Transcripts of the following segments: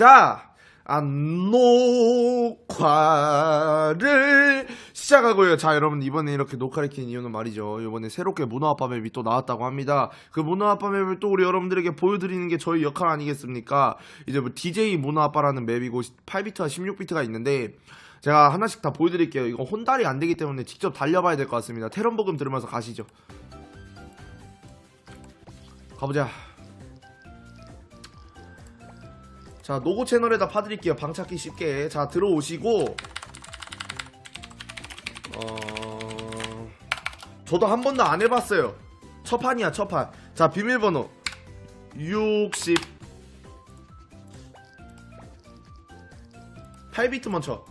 자, 아, 녹화를 시작하고요. 자, 여러분, 이번에 이렇게 녹화를 킨 이유는 말이죠. 이번에 새롭게 문화아빠 맵이 또 나왔다고 합니다. 그 문화아빠 맵을 또 우리 여러분들에게 보여드리는 게 저희 역할 아니겠습니까? 이제 뭐 DJ 문화아빠라는 맵이고 8비트와 16비트가 있는데, 제가 하나씩 다 보여드릴게요. 이거 혼달이 안 되기 때문에 직접 달려봐야 될 것 같습니다. 테런 버금 들으면서 가시죠. 가보자. 자 노고 채널에다 파드릴게요. 방 찾기 쉽게. 자 들어오시고. 어 저도 한 번도 안 해봤어요. 첫 판이야 첫판 자 비밀번호. 60 8비트 먼저.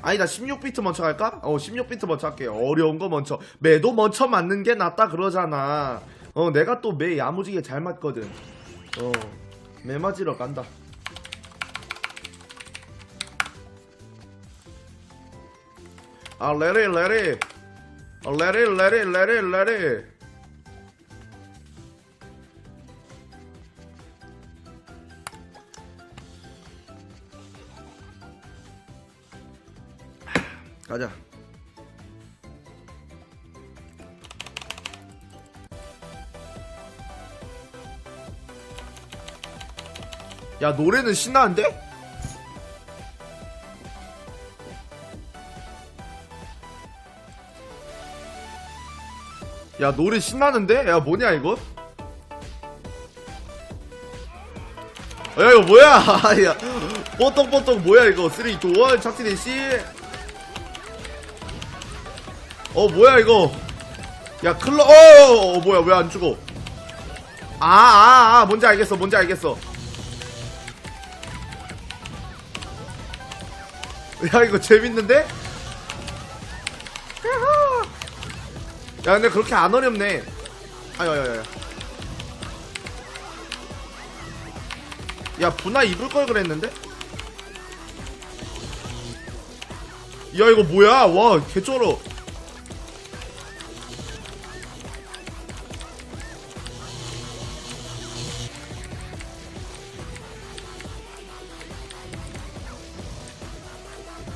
아니다 16비트 먼저 갈까? 어 16비트 먼저 할게요. 어려운 거 먼저. 매도 먼저 맞는 게 낫다 그러잖아. 어 내가 또 매 야무지게 잘 맞거든. 어 매 맞으러 간다. 아 레리 레리. 아, 레리 레리 레리 레리. 가자 야 노래는 신나는데? 야 노래 신나는데? 야 뭐냐 이거? 야 이거 뭐야 야 뽀떡뽀떡 뭐야 이거 3 2 1 착지대 씨 어 뭐야 이거 야 클러 어, 어 뭐야 왜 안 죽어 아아 아 아, 뭔지 알겠어 뭔지 알겠어 야 이거 재밌는데? 야 근데 그렇게 안 어렵네 아야야야 야 분화 입을 걸 그랬는데? 야 이거 뭐야 와 개쩔어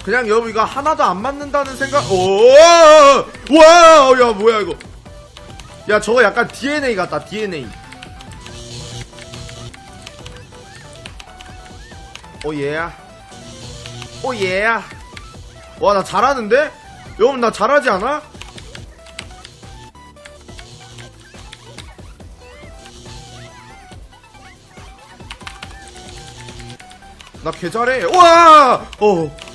그냥 여러분 이거 하나도 안 맞는다는 생각 오와야 뭐야 이거. 야 저거 약간 DNA 같다 DNA 오예야 오예야 와나 잘하는데? 여러분 나 잘하지 않아? 나 개 잘해. 와! 어.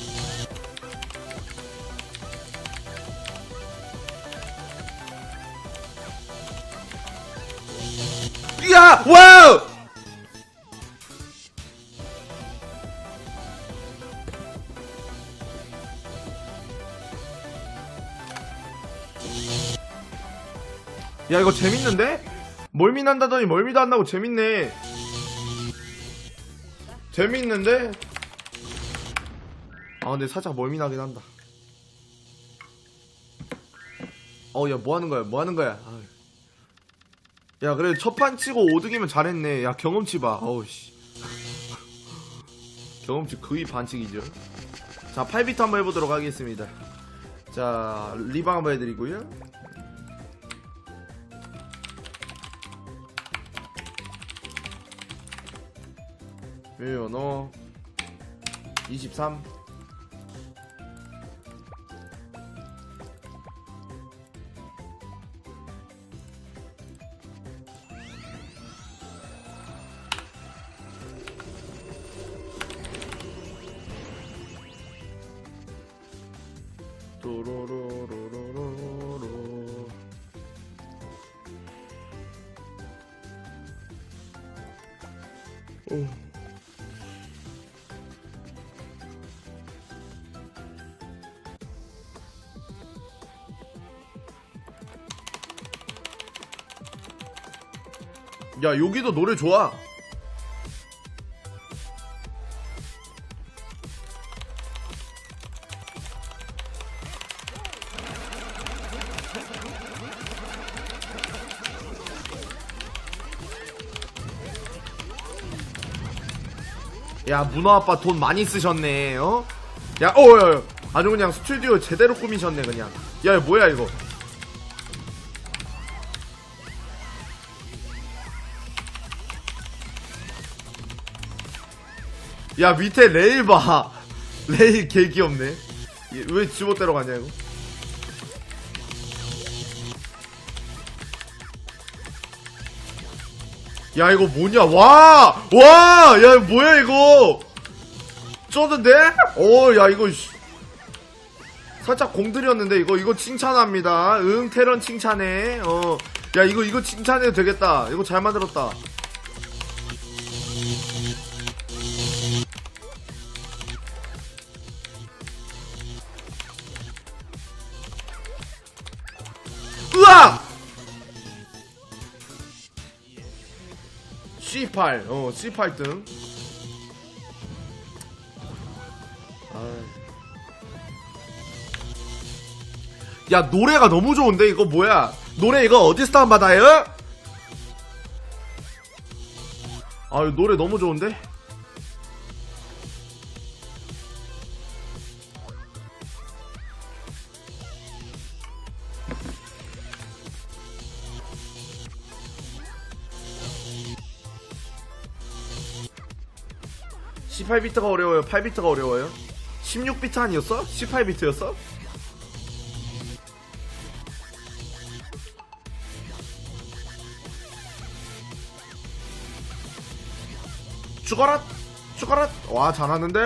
야! 와우! 야 이거 재밌는데? 멀미 난다더니 멀미도 안 나고 재밌네 재밌는데? 아 근데 살짝 멀미 나긴 한다 어야 뭐하는 거야 뭐하는 거야 아유. 야 그래 첫 판 치고 5등이면 잘했네. 야 경험치 봐. 어우씨. 경험치 거의 반칙이죠. 자 8비트 한번 해보도록 하겠습니다. 자 리방 한번 해드리고요. 외연어 23 오. 야 여기도 노래 좋아 야 문어 아빠 돈 많이 쓰셨네 어? 야 어, 야, 야. 아주 그냥 스튜디오 제대로 꾸미셨네 그냥. 야 뭐야 이거? 야 밑에 레일 봐. 레일 개 귀엽네. 얘왜 지멋대로 가냐 이거 야 이거 뭐냐? 와 와 야 뭐야 이거? 쩌는데? 어야 이거 씨. 살짝 공들였는데 이거 이거 칭찬합니다. 응 테런 칭찬해. 어야 이거 이거 칭찬해도 되겠다. 이거 잘 만들었다. 으악 C8 어 C8 등. 야 노래가 너무 좋은데? 이거 뭐야? 노래 이거 어디서 다운받아요? 아 이거 노래 너무 좋은데? (18비트가) 어려워요? (8비트가) 어려워요? (16비트) 아니었어? (18비트였어) 죽어라 죽어라 와 잘하는데!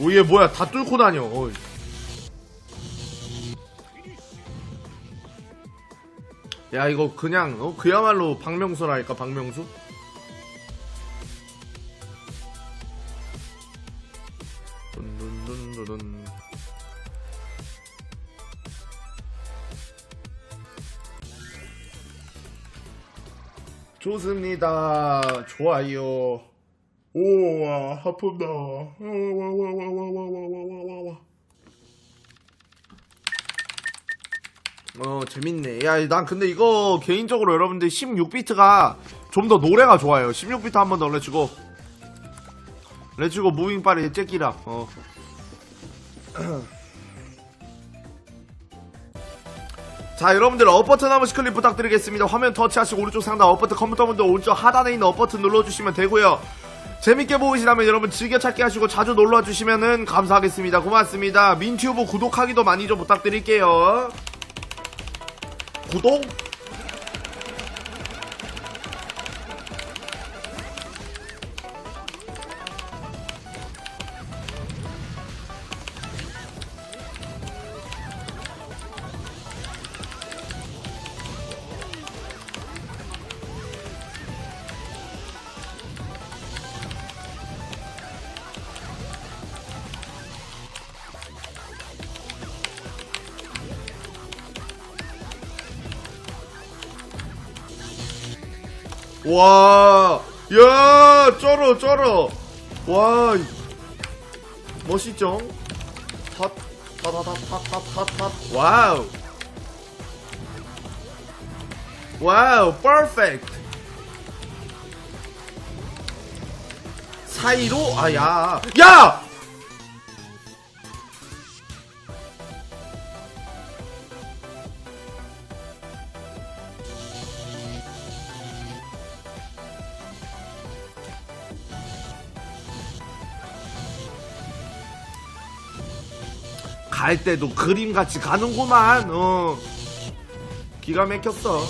오얘 뭐야? 다 뚫고 다녀. 어이. 야 이거 그냥 어? 그야말로 박명수라니까 박명수 좋습니다. 좋아요. 오와 하품다. 어 재밌네. 야 난 근데 이거 개인적으로 여러분들 16비트가 좀 더 노래가 좋아요. 16비트 한 번 더 올려주고 레츠고 무빙 빠르게 째끼라. 어. 자 여러분들 어퍼트 한 번씩 클릭 부탁드리겠습니다. 화면 터치하시고 오른쪽 상단 어퍼트 컴퓨터 문도 오른쪽 하단에 있는 어퍼트 눌러주시면 되고요. 재밌게 보이시다면 여러분 즐겨찾기 하시고 자주 놀러와 주시면 감사하겠습니다. 고맙습니다. 민튜브 구독하기도 많이 좀 부탁드릴게요. 구독 와, 야, 쩔어, 쩔어. 와, 멋있죠? 탓, 타타타타타타타. 와우. 와우, 퍼펙트. 사이로, 아, 야. 야! 갈 때도 그림같이 가는구만, 어. 기가 막혔어.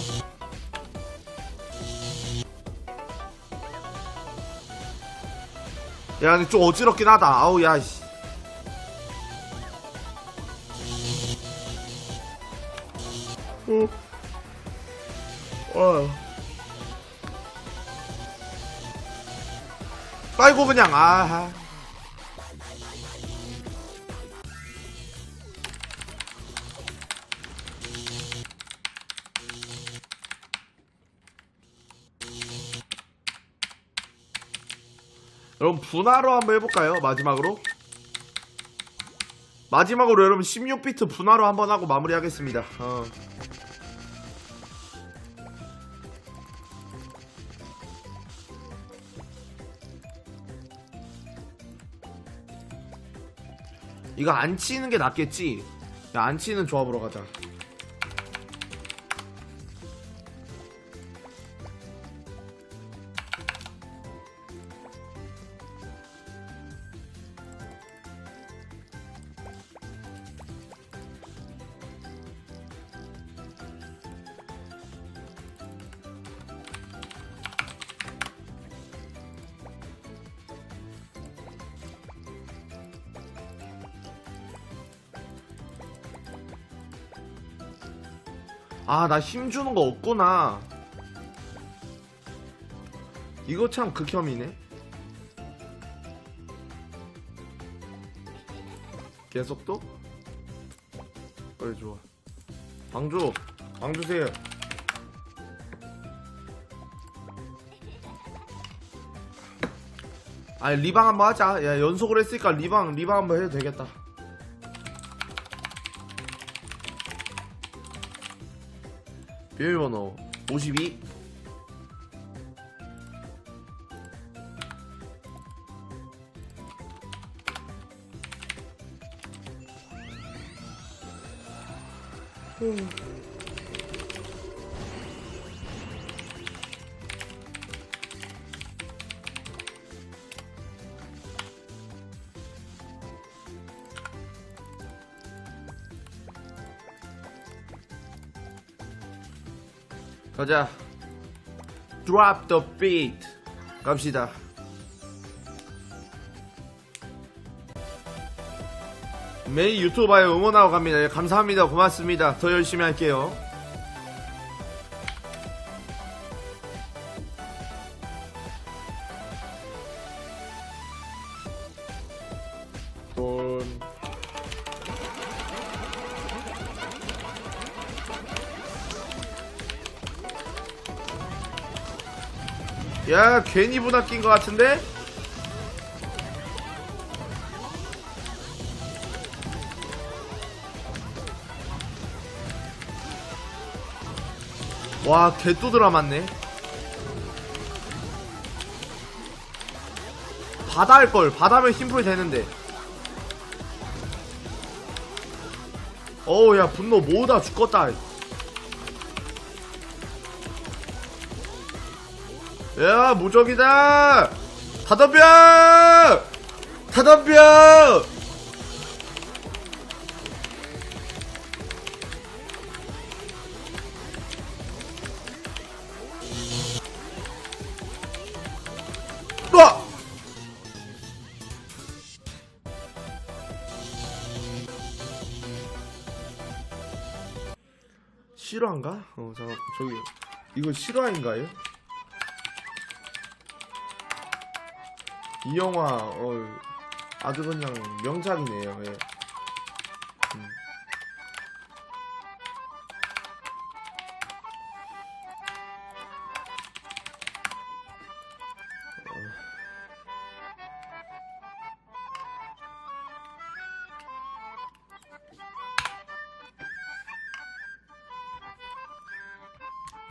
야, 근데 좀 어지럽긴 하다. 아우, 야, 씨. 어. 어. 아이고, 그냥, 아. 여러분 분화로 한번 해볼까요? 마지막으로 마지막으로 여러분 16비트 분화로 한번 하고 마무리하겠습니다 어. 이거 안 치는 게 낫겠지? 야, 안 치는 조합으로 가자 아 나 힘 주는 거 없구나. 이거 참 극혐이네. 계속도? 그래 좋아. 방주 방주세요. 아니 리방 한번 하자. 야 연속으로 했으니까 리방 리방 한번 해도 되겠다 비밀번호 52 가자. Drop the beat. 갑시다. 매일 유튜버에 응원하고 갑니다. 예, 감사합니다. 고맙습니다. 더 열심히 할게요. 돈 야 괜히 분화 낀것 같은데? 와 개뚜드라 맞네. 바다 할걸. 바다면 힘풀 되는데. 어우 야 분노 모으다 죽겠다 야 무적이다 다 덤벼 다 덤벼 와 실화인가? 어 잠깐 저기 이거 실화인가요? 이 영화 어, 아주 그냥 명작이네요. 예. 음.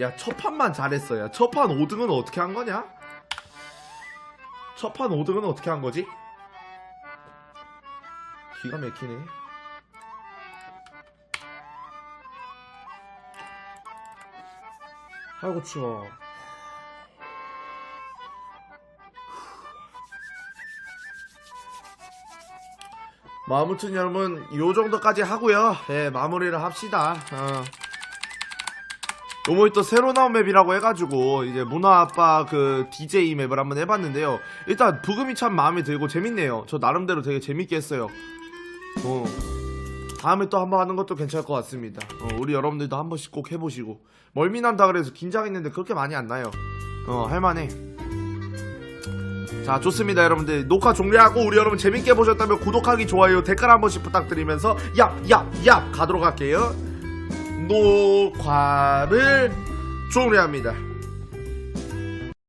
야, 첫 판만 잘했어요. 첫판 5등은 어떻게 한 거냐? 첫 판 5등은 어떻게 한 거지? 기가 막히네. 아이고 추워. 뭐 아무튼 여러분 요 정도까지 하고요. 예, 마무리를 합시다. 어. 요번에 또 새로 나온 맵이라고 해가지고 이제 문화아빠 그 DJ 맵을 한번 해봤는데요. 일단 부금이 참 마음에 들고 재밌네요. 저 나름대로 되게 재밌게 했어요. 어. 다음에 또 한번 하는 것도 괜찮을 것 같습니다. 어, 우리 여러분들도 한 번씩 꼭 해보시고. 멀미난다 그래서 긴장했는데 그렇게 많이 안 나요. 어 할만해. 자 좋습니다 여러분들. 녹화 종료하고 우리 여러분 재밌게 보셨다면 구독하기 좋아요 댓글 한 번씩 부탁드리면서 얍얍얍 가도록 할게요 녹화를 종료합니다.